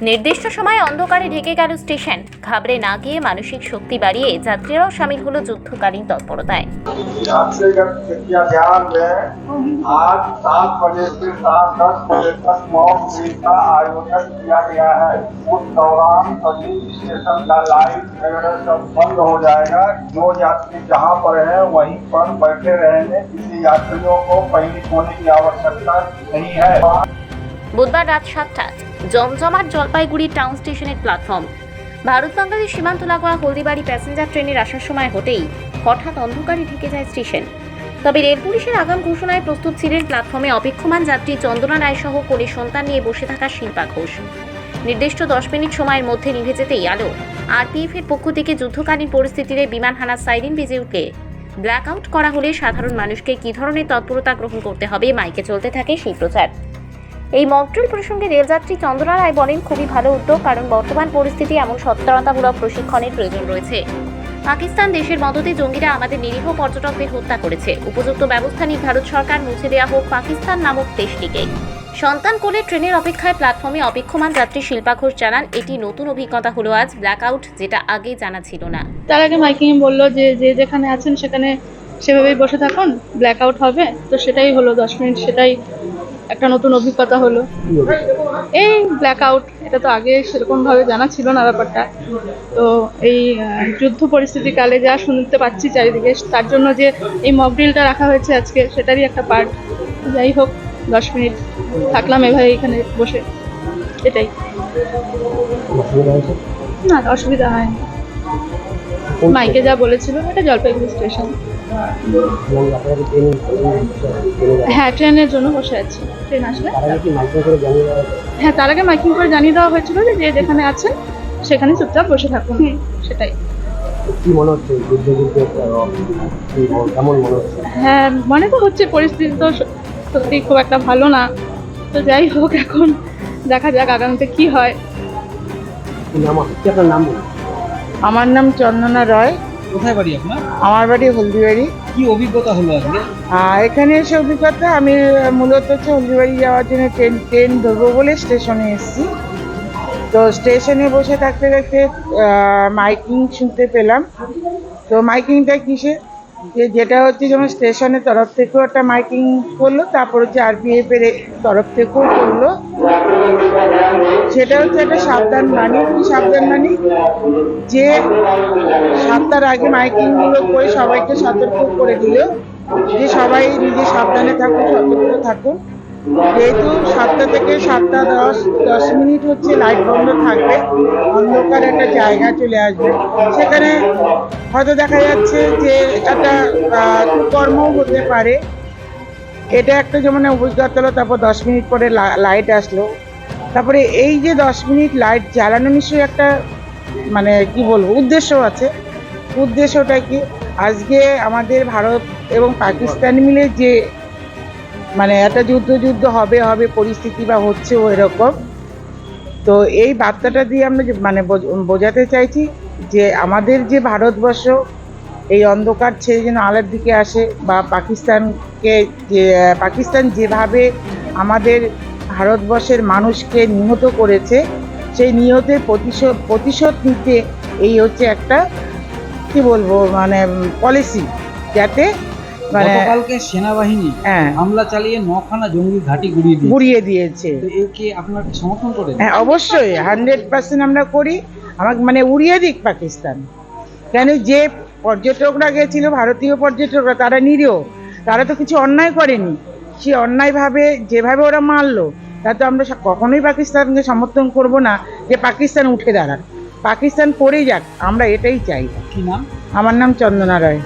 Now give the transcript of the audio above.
নির্দিষ্ট সময় অন্ধকারে ঢেকে গেল স্টেশন ঘাবড়ে না গিয়ে মানসিক শক্তি বাড়িয়ে যাত্রীরাও সামিল হলো যুদ্ধকালীন তৎপরতায় आपसे अगर कृपया ध्यान दें आज सात बजे से सात दस बजे तक मॉक ड्रिल का आयोजन किया गया है उस दौरान सभी स्टेशन का लाइट वगैरह सब बंद हो जाएगा जो यात्री जहाँ पर है वहीं पर बैठे रहेंगे किसी यात्रियों को कहीं सोने की आवश्यकता नहीं है বুধবার রাত সাতটা, জমজমাট জলপাইগুড়ি টাউন স্টেশনের প্ল্যাটফর্ম। ভারত বাংলাদেশ সীমান্ত লাগোয়া হলদিবাড়ি প্যাসেঞ্জার ট্রেনের আসার সময় হতেই হঠাৎ অন্ধকারে ঢেকে যায় স্টেশন। তবে রেল পুলিশের আগাম ঘোষণায় প্রস্তুত ছিলেন প্ল্যাটফর্মে অপেক্ষমান যাত্রী চন্দনা রায় সহ কোলে সন্তান নিয়ে বসে থাকা শিল্পা ঘোষ। নির্দিষ্ট দশ মিনিট সময়ের মধ্যে নিভে যেতেই আলো আরপিএফ এর পক্ষ থেকে যুদ্ধকালীন পরিস্থিতিতে বিমান হানা সাইরেন বেজে ব্ল্যাক আউট করা হলে সাধারণ মানুষকে কী ধরনের তৎপরতা গ্রহণ করতে হবে, মাইকে চলতে থাকে সেই প্রচার। এই মকড্রিল প্রসঙ্গে রেলযাত্রী চন্দ্রা রায় বলেন, খুবই ভালো উদ্যোগ, কারণ বর্তমান পরিস্থিতি এমন সচেতনতামূলক প্রশিক্ষণের প্রয়োজন রয়েছে। পাকিস্তান দেশের মদতে জঙ্গিরা আমাদের নিরীহ পর্যটকদের হত্যা করেছে। উপযুক্ত ব্যবস্থা নিয়ে ভারত সরকার মুছে দেওয়া হোক পাকিস্তান নামক দেশটিকে। সন্তান কোলে ট্রেনের অপেক্ষায় প্ল্যাটফর্মে অপেক্ষমান যাত্রী শিল্পা ঘোষ জানান, এটি নতুন অভিজ্ঞতা হলো আজ ব্ল্যাক আউট যেটা আগে জানা ছিল না। তার আগে মাইকিং বলল যে যে যেখানে আছেন সেখানে সেভাবেই বসে থাকুন ব্ল্যাক আউট হবে। তো সেটাই হলো, দশ মিনিট সেটাই একটা নতুন অভিজ্ঞতা হলো। এই ব্ল্যাক আউট এটা তো আগে সেরকমভাবে জানা ছিল না ব্যাপারটা। তো এই যুদ্ধ পরিস্থিতিকালে যা শুনতে পাচ্ছি চারিদিকে তার জন্য যে এই মক ড্রিলটা রাখা হয়েছে আজকে সেটারই একটা পার্ট যাই হোক দশ মিনিট থাকলাম এভাবে এখানে বসে। এটাই। না অসুবিধা হয়নি। মাইকে যা বলেছিল এটা জলপাইগুড়ি স্টেশন হ্যাঁ ট্রেনের জন্য বসে আছি। ট্রেন আসলে? হ্যাঁ তার আগে মাইকিং করে জানিয়ে দেওয়া হয়েছিল যে যে যেখানে আছেন সেখানে চুপচাপ বসে থাকুন। সেটাই। কি মনে হচ্ছে? যুদ্ধ যুদ্ধ কেমন মনে হচ্ছে? হ্যাঁ মনে তো হচ্ছে পরিস্থিতি তো সত্যি খুব একটা ভালো না। তো যাই হোক এখন দেখা যাক আগামীতে কি হয়। আমার নাম চন্দনা রয়। কোথায় বাড়ি আপনার? আমার বাড়ি হলদিবাড়ি। কি অভিজ্ঞতা হলো আজকে? এখানে এসে অভিজ্ঞতা আমি মূলত হচ্ছে হলদিবাড়ি যাওয়ার জন্য ট্রেন ট্রেন ধরবো বলে স্টেশনে এসেছি। তো স্টেশনে বসে থাকতে থাকতে মাইকিং শুনতে পেলাম। তো মাইকিংটা কিসে? যে যেটা হচ্ছে যেমন স্টেশনের তরফ থেকেও একটা মাইকিং করল তারপর হচ্ছে আরপিএফ এর তরফ থেকেও করল। সেটা হচ্ছে একটা সাবধান বাণী। কি সাবধান বাণী? যে সাতটার আগে মাইকিংগুলো করে সবাইকে সতর্ক করে দিল, যে সবাই নিজে সাবধানে থাকুন সতর্ক থাকুন যেহেতু সাতটা থেকে সাতটা দশ দশ মিনিট হচ্ছে লাইট বন্ধ থাকবে, অন্ধকার একটা জায়গা চলে আসবে। সেখানে হয়তো দেখা যাচ্ছে যে একটা কুকর্মও হতে পারে। এটা একটা যেমন অভিজ্ঞতা হলো তারপর দশ মিনিট পরে লাইট আসলো। তারপরে এই যে দশ মিনিট লাইট জ্বালানো নিশ্চয়ই একটা মানে কি বলব, উদ্দেশ্য আছে। উদ্দেশ্যটা কি? আজকে আমাদের ভারত এবং পাকিস্তান মিলে যে মানে একটা যুদ্ধ যুদ্ধ হবে হবে, পরিস্থিতি বা হচ্ছে এরকম তো এই বার্তাটা দিয়ে আমরা মানে বোঝ- বোঝাতে চাইছি যে আমাদের যে ভারতবর্ষ, এই অন্ধকার ছেড়ে যেন আলোর দিকে আসে বা পাকিস্তানকে যে, পাকিস্তান যেভাবে আমাদের ভারতবর্ষের মানুষকে নিহত করেছে সেই নিহতের প্রতিশোধ প্রতিশোধ নিতে এই হচ্ছে একটা কি বলব মানে পলিসি যাতে মানে গতকালকে সেনাবাহিনী হ্যাঁ। হামলা চালিয়ে নখানা জঙ্গি ঘাঁটি গুড়িয়ে দিয়ে গুড়িয়ে দিয়েছে। একে আপনার সমর্থন করেন? হ্যাঁ অবশ্যই হান্ড্রেড পার্সেন্ট আমরা করি। আমাকে মানে উড়িয়ে দিক পাকিস্তান। কেন যে পর্যটকরা গেছিল ভারতীয় পর্যটকরা তারা নিরীহ তারা তো কিছু অন্যায় করেনি। সে অন্যায়ভাবে যেভাবে ওরা মারলো তা তো আমরা কখনোই পাকিস্তানকে সমর্থন করব না যে পাকিস্তান উঠে দাঁড়ান পাকিস্তান পড়েই যাক আমরা এটাই চাই। কি নাম? আমার নাম চন্দনা রায়।